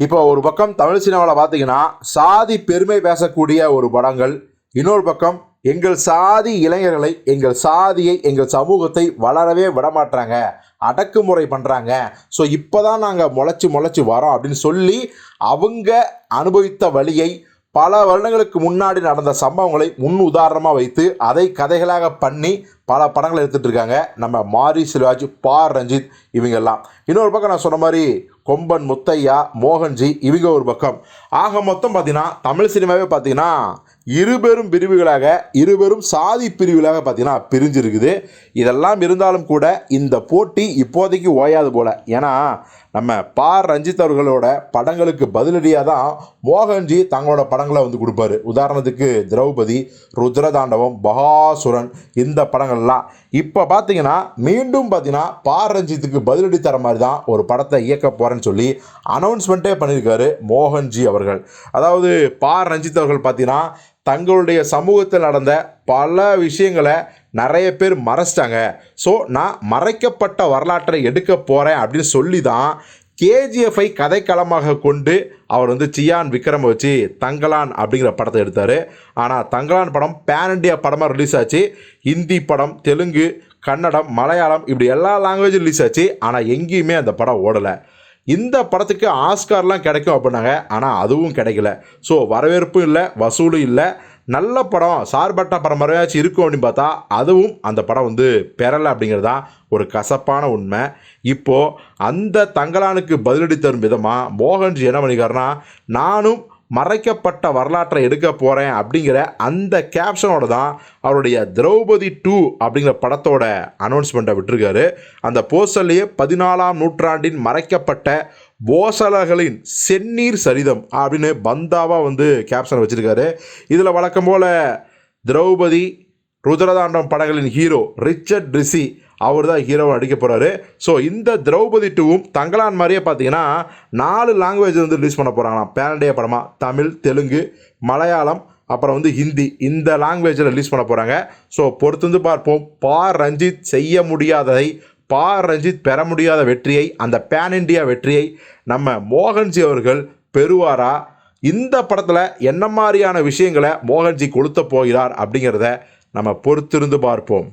இப்போ ஒரு பக்கம் தமிழ் சினிமாவில் பார்த்தீங்கன்னா சாதி பெருமை பேசக்கூடிய ஒரு படங்கள் இன்னொரு பக்கம் எங்கள் சாதி இளைஞர்களை எங்கள் சாதியை எங்கள் சமூகத்தை வளரவே விடமாட்டாங்க அடக்குமுறை பண்ணுறாங்க ஸோ இப்போ தான் நாங்கள் முளைச்சி முளைச்சி வரோம் அப்படின்னு சொல்லி அவங்க அனுபவித்த வழியை பல வருடங்களுக்கு முன்னாடி நடந்த சம்பவங்களை முன் உதாரணமாக வைத்து அதை கதைகளாக பண்ணி பல படங்களை எடுத்துகிட்டு இருக்காங்க நம்ம மாரி சிவாஜ் பார் ரஞ்சித் இவங்கெல்லாம். இன்னொரு பக்கம் நான் சொன்ன மாதிரி கொம்பன் முத்தையா மோகன்ஜி இவங்க ஒரு பக்கம். ஆக மொத்தம் பார்த்தீங்கன்னா தமிழ் சினிமாவே பார்த்தீங்கன்னா இருபெரும் பிரிவுகளாக இருபெரும் சாதி பிரிவுகளாக பார்த்தீங்கன்னா பிரிஞ்சிருக்குது. இதெல்லாம் இருந்தாலும் கூட இந்த போட்டி இப்போதைக்கு ஓயாது போல். ஏன்னா நம்ம பார் ரஞ்சித் அவர்களோட படங்களுக்கு பதிலடியாக தான் மோகன்ஜி தங்களோட படங்களை வந்து கொடுப்பாரு. உதாரணத்துக்கு திரௌபதி ருத்ரதாண்டவம் பகாசுரன் இந்த படங்கள் பண்ணலாம். இப்போ பார்த்தீங்கன்னா மீண்டும் பார்த்தீங்கன்னா பார் ரஞ்சித்துக்கு பதிலடி தர மாதிரி தான் ஒரு படத்தை இயக்க போகிறேன்னு சொல்லி அனௌன்ஸ்மெண்ட்டே பண்ணியிருக்காரு மோகன்ஜி அவர்கள். அதாவது பா ரஞ்சித் அவர்கள் பார்த்தீங்கன்னா தங்களுடைய சமூகத்தில் நடந்த பல விஷயங்களை நிறைய பேர் மறைச்சிட்டாங்க. ஸோ நான் மறைக்கப்பட்ட வரலாற்றை எடுக்க போகிறேன் அப்படின்னு சொல்லி தான் கேஜிஎஃப்ஐ கதைக்களமாக கொண்டு அவர் வந்து சியான் விக்ரம் வச்சு தங்கலான் அப்படிங்கிற படத்தை எடுத்தார். ஆனால் தங்கலான் படம் பேன் இண்டியா படமாக ரிலீஸ் ஆச்சு. ஹிந்தி படம் தெலுங்கு கன்னடம் மலையாளம் இப்படி எல்லா லாங்குவேஜும் ரிலீஸ் ஆச்சு. ஆனால் எங்கேயுமே அந்த படம் ஓடலை. இந்த படத்துக்கு ஆஸ்கார்லாம் கிடைக்கும் அப்படின்னாங்க. ஆனால் அதுவும் கிடைக்கல. ஸோ வரவேற்பும் இல்லை வசூலும் இல்லை. நல்ல படம் சார்பட்ட படம் மறையாச்சும் இருக்கும் அப்படின்னு பார்த்தா அதுவும் அந்த படம் வந்து பெறலை அப்படிங்கிறது தான் ஒரு கசப்பான உண்மை. இப்போது அந்த தங்கலானுக்கு பதிலடி தரும் விதமாக மோகன்ஜி என்ன பண்ணிக்காருன்னா நானும் மறைக்கப்பட்ட வரலாற்றை எடுக்க போகிறேன் அப்படிங்கிற அந்த கேப்ஷனோட தான் அவருடைய திரௌபதி டூ அப்படிங்கிற படத்தோட அனௌன்ஸ்மெண்ட்டை விட்டுருக்காரு. அந்த போஸ்டர்லேயே பதினாலாம் நூற்றாண்டின் மறைக்கப்பட்ட போசலர்களின் செந்நீர் சரிதம் அப்படின்னு பந்தாவாக வந்து கேப்ஷன் வச்சுருக்காரு. இதில் வழக்கம் போல் திரௌபதி ருத்ரதாண்டம் படங்களின் ஹீரோ ரிச்சர்ட் ரிசி அவர் தான் ஹீரோவை நடிக்க போகிறாரு ஸோ இந்த திரௌபதி டூவும் தங்கலான் மாதிரியே பார்த்தீங்கன்னா நாலு லாங்குவேஜ் வந்து ரிலீஸ் பண்ண போகிறாங்களாம் பேரண்டிய படமாக தமிழ் தெலுங்கு மலையாளம் அப்புறம் வந்து ஹிந்தி இந்த லாங்குவேஜில் ரிலீஸ் பண்ண போகிறாங்க ஸோ பொறுத்து வந்து பார்ப்போம். பார் ரஞ்சித் செய்ய முடியாததை பா. ரஞ்சித் பெற முடியாத வெற்றியை அந்த பேன் இண்டியா வெற்றியை நம்ம மோகன்ஜி அவர்கள் பெறுவாரா? இந்த படத்தில் என்ன மாதிரியான விஷயங்களை மோகன்ஜி கொளுத்த போகிறார் அப்படிங்கிறத நம்ம பொறுத்திருந்து பார்ப்போம்.